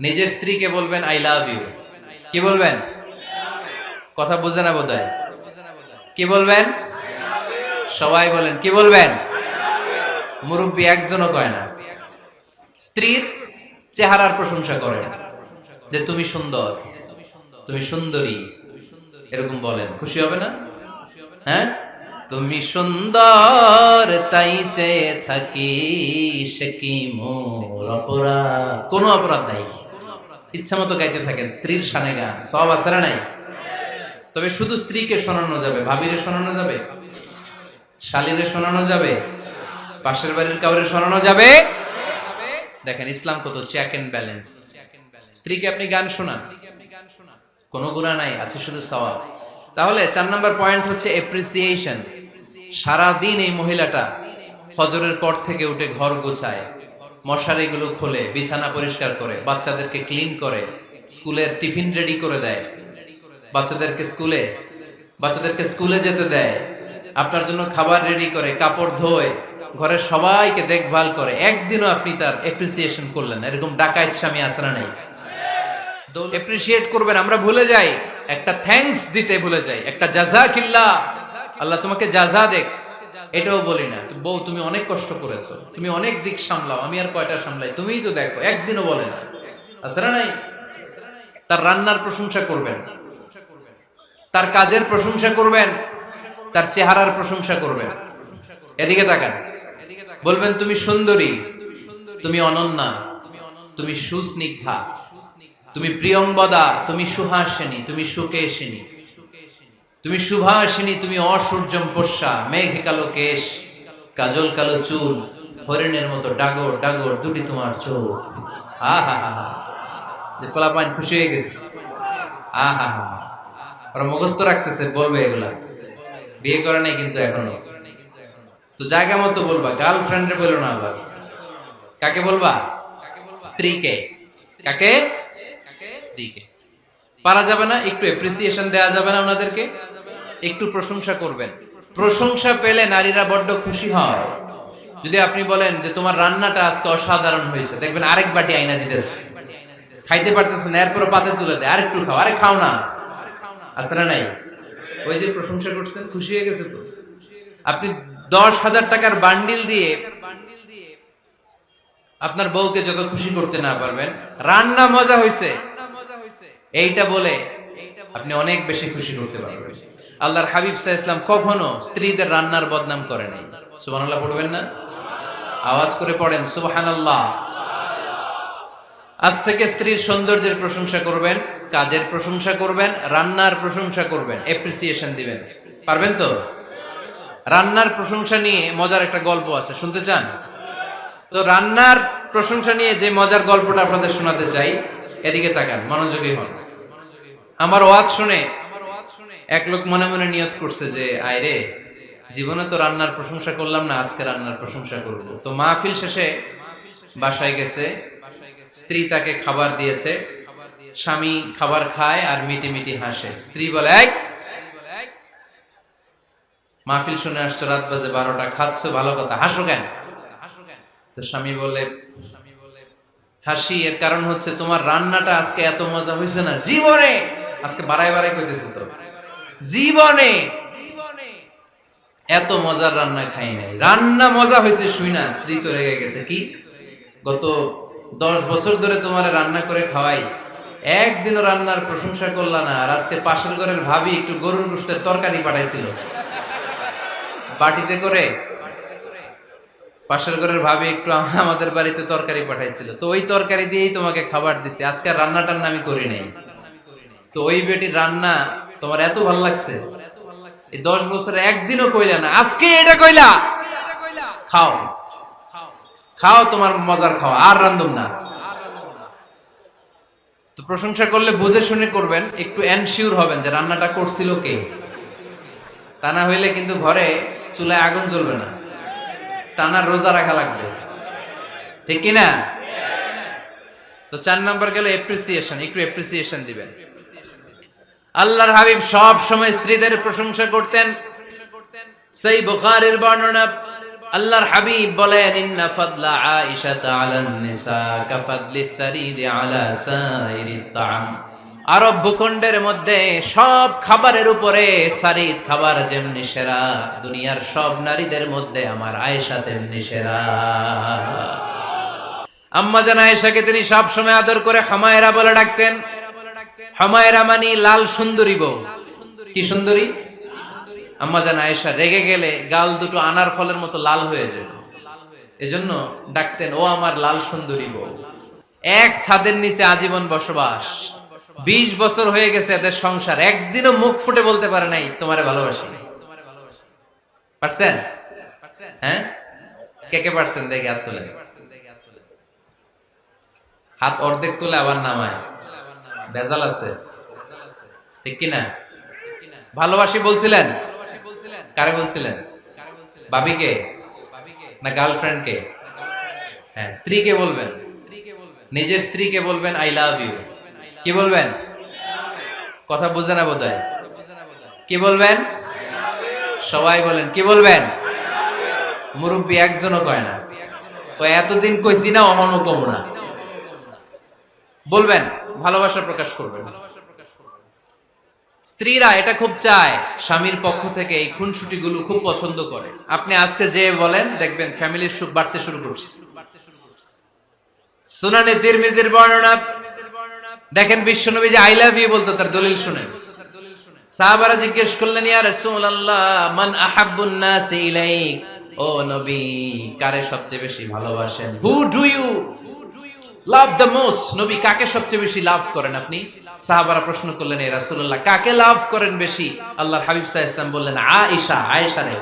নিজের স্ত্রীকে বলবেন আই লাভ ইউ কি বলবেন? কথা বুঝে না বোধ কি বলবেন? সবাই বলেন, কি বলবেন? মুরব্বী একজনও কয় না। স্ত্রীর চেহারার প্রশংসা করে যে, তুমি সুন্দর, তুমি সুন্দরী। এরকম বলেন। খুশি হবে না? হ্যাঁ? তুমি সুন্দর, তাই চেয়ে থাকি সে কি মোর অপরাধ? কোনো অপরাধ নাই। ইচ্ছা মতো গাইতে থাকেন, স্ত্রীর সানে গান। সব না নাই? তবে শুধু স্ত্রীকে শোনানো যাবে, ভাবিরে শোনানো যাবে? শালিরে শোনানো যাবে? পাশের বাড়ির কাউরে শোনানো যাবে? দেখেন, ইসলাম কত চেক এন্ড ব্যালেন্স স্ত্রীকে আপনি গান শোনান। কোনো গুণা নাই, আছে শুধু সওয়াব। তাহলে চার নম্বর পয়েন্ট হচ্ছে এপ্রিসিয়েশন সারা দিন এই মহিলাটা ফজরের পর থেকে উঠে ঘর গোছায়, মশারিগুলো খোলে, বিছানা পরিষ্কার করে, বাচ্চাদেরকে ক্লিন করে, স্কুলের টিফিন রেডি করে দেয়। বাচ্চাদেরকে স্কুলে বাচ্চাদেরকে স্কুলে যেতে দেয়। আপনার জন্য খাবার রেডি করে, কাপড় ধোয়, ঘরের সবাইকে দেখভাল করে। একদিনও আপনি তার এপ্রিসিয়েশন করলেন এরকম ডাকাইত স্বামী আসরা নেই? এপ্রিসিয়েট করবেন, আমরা ভুলে যাই। একটা থ্যাঙ্কস দিতে ভুলে যাই। একটা জাজা কিল্লা আল্লাহ তোমাকে যা যা দেখ, এটাও বলি না। বউ, তুমি অনেক কষ্ট করেছ। তুমি অনেক দিক সামলাও, আমি আর কয়টা সামলাই? তুমিই তো দেখো, একদিনও বলে না। আসরা নাই, তার রান্নার প্রশংসা করবেন। তার কাজের প্রশংসা করবেন। তার চেহারার প্রশংসা করবেন। এদিকে তাকান। বলবেন, তুমি সুন্দরী। তুমি অনন্যা। তুমি সুস্নিগ্ধা। তুমি প্রিয়ংবদা তুমি সুহাসিনী। তুমি সুকেশিনী। তুমি সুভাষিনী, তুমি অসূর্যম পোষা, মেঘ কালো কেশ, কাজল কালো চুল, হরিণের মতো ডাগর ডাগর, দুটি তোমার চোখ। আহা যে খুশি হয়ে গেছে। আহা ওরা মুখস্থ রাখতেছে, বলবে এগুলা। বিয়ে করে নাই কিন্তু এখনও। তো জায়গা মতো বলবা গার্লফ্রেন্ডে বলো না আবার। কাকে বলবা? স্ত্রীকে। কাকে? স্ত্রীকে। পারা যাবে না, একটু এপ্রিসিয়েশন দেওয়া যাবে না ওনাদেরকে। একটু প্রশংসা করবেন। প্রশংসা পেলে নারীরা বড্ড খুশি হয়। যদি আপনি বলেন যে তোমার রান্নাটা আজকে অসাধারণ হয়েছে, দেখবেন আরেক বাটি আইনা দিতেছে। খাইতে পারতেছে না এরপর পাতে তুলে দেয়। আরেকটু খাও, আরে খাও না। আছে নাই? ওই যে প্রশংসা করছেন, খুশি হয়ে গেছে তো। আপনি দশ হাজার টাকার বান্ডিল দিয়ে আপনার বউকে যত খুশি করতে না পারবেন, রান্না মজা হয়েছে এইটা বলে আপনি অনেক বেশি খুশি করতে পারবেন। আল্লাহর হাবিব সাহা ইসলাম কখনো স্ত্রীদের রান্নার বদনাম করে নাই। সুবহানাল্লাহ পড়বেন না? আওয়াজ করে পড়েন, সুবহানাল্লাহ। আজ থেকে স্ত্রীর সৌন্দর্যের প্রশংসা করবেন, কাজের প্রশংসা করবেন, রান্নার প্রশংসা করবেন এপ্রিসিয়েশন দিবেন। পারবেন তো? রান্নার প্রশংসা নিয়ে মজার একটা গল্প আছে, শুনতে চান? তো রান্নার প্রশংসা নিয়ে যে মজার গল্পটা আপনাদের শোনাতে চাই, এদিকে তাকান, মনোযোগী হন। আমার ওয়াজ শুনে এক লোক মনে মনে নিয়ত করছে যে আয় রে জীবনে তো রান্নার প্রশংসা করলাম না আজকে রান্নার প্রশংসা করব। তো মাহফিল শেষে বাসায় গেছে স্ত্রী তাকে খাবার দিয়েছে স্বামী খাবার খায় আর মিটি মিটি হাসে। স্ত্রী বলে "এই, মাহফিল শুনে আসছো রাত বাজে বারোটা খাচ্ছ ভালো কথা হাসো কেন? তো স্বামী বলে হাসি এর কারণ হচ্ছে তোমার রান্নাটা আজকে এত মজা হয়েছে না জীবনে! আজকে বাড়াই বাড়াই কইতেছে তো। জীবনে। এত মজার রান্না খাই নাই। রান্না মজা হয়েছে, শুই না, স্ত্রী তো রেগে গেছে। কি? গত দশ বছর ধরে তোমার রান্না করে খাওয়াই। একদিনও রান্নার প্রশংসা করলা না। আর আজকে পাশের ঘরের ভাবি একটু গরুর গোষ্ঠের তরকারি পাঠাইছিল। বাটিতে করে। পাশের ঘরের ভাবি একটু আমাদের বাড়িতে তরকারি পাঠাইছিল। তো ওই তরকারি দিয়েই তোমাকে খাবার দিছি। আজকে রান্না টান্না আমি করি নাই। তো ওই বেটির রান্না তোমার এত ভালো লাগছে। এই দশ বছরে একদিনও কইলা না, আজকে এটা কইলা। খাও। খাও, তোমার মজার খাওয়া, আর রান্ধুম না। তো প্রশংসা করলে বুঝে শুনে করবেন, একটু এনশিওর হবেন যে রান্নাটা করছিল কে। তা না হইলে কিন্তু ঘরে চুলায় আগুন জ্বলবে না। টানা রোজা রাখা লাগবে। ঠিক কি না তো চার নাম্বার গেল এপ্রিসিয়েশন একটু এপ্রিসিয়েশন দিবেন। আল্লাহর হাবিব সব সময় স্ত্রীদের প্রশংসা করতেন। সেই বুখারের বর্ণনা, আল্লাহর হাবিব বলেন, ইন্না ফাদলা আয়েশা নিসা সারিদ আলা সাইরিত তাআম। আরব ভূখণ্ডের মধ্যে সব খাবারের উপরে সারিদ খাবার যেমনি সেরা, দুনিয়ার সব নারীদের মধ্যে আমার আয়েশা তেমনি সেরা। আম্মা জান আয়েশাকে তিনি সব সময় আদর করে হামায়রা বলে ডাকতেন হামায়রা মানি লাল সুন্দরী বউ। কি সুন্দরী? আম্মা জান আয়েশা, রেগে গেলে গাল দুটো আনার ফলের মতো লাল হয়ে যেত। এজন্য ডাকতেন, ও আমার লাল সুন্দরী বউ। এক ছাদের নিচে আজীবন বসবাস। বিশ বছর হয়ে গেছে এদের সংসার। একদিনও মুখ ফুটে বলতে পারে নাই, তোমারে ভালোবাসি। পারছেন? হ্যাঁ? কে কে পারছেন? দেখে হাত তুলে। হাত অর্ধেক তুলে আবার নামায়। ভেজাল আছে। ঠিক কিনা? ভালোবাসি বলছিলেন? কারে বলছিলেন? বাবিকে? না গার্লফ্রেন্ডকে? হ্যাঁ স্ত্রীকে বলবেন। নিজের স্ত্রীকে বলবেন, আই লাভ ইউ। কি বলবেন? কথা বুঝে না বোধ কি বলবেন? সবাই বলেন, কি বলবেন? মুরব্বী একজনও কয় না। এতদিন কইছি না অহনো কম না। বলবেন, ভালোবাসা প্রকাশ করবেন। স্ত্রীরা এটা খুব চায়, স্বামীর পক্ষ থেকে এই খুনসুটি গুলো খুব পছন্দ করে। আপনি আজকে যে বলেন, দেখবেন ফ্যামিলির সুখ বাড়তে শুরু করছে। সুনানে তিরমিজির বর্ণনা, দেখেন বিশ্বনবী যে আই লাভ ইউ বলতো, তার দলিল শুনে। সাহাবারা জিজ্ঞেস করলেন, ইয়া রাসূলুল্লাহ, মান আহাব্বুন নাস ইলাইক? ও নবী, কারে সবচেয়ে বেশি ভালোবাসেন? Who do you love the most. নবী কাকে সবচেয়ে বেশি লাভ করেন আপনি? সাহাবারা প্রশ্ন করলেন এই রাসুল্লাহ কাকে লাভ করেন বেশি? আল্লাহ হাবিব সাহা ইসলাম বললেন, আয়েশা আয়েশা রে।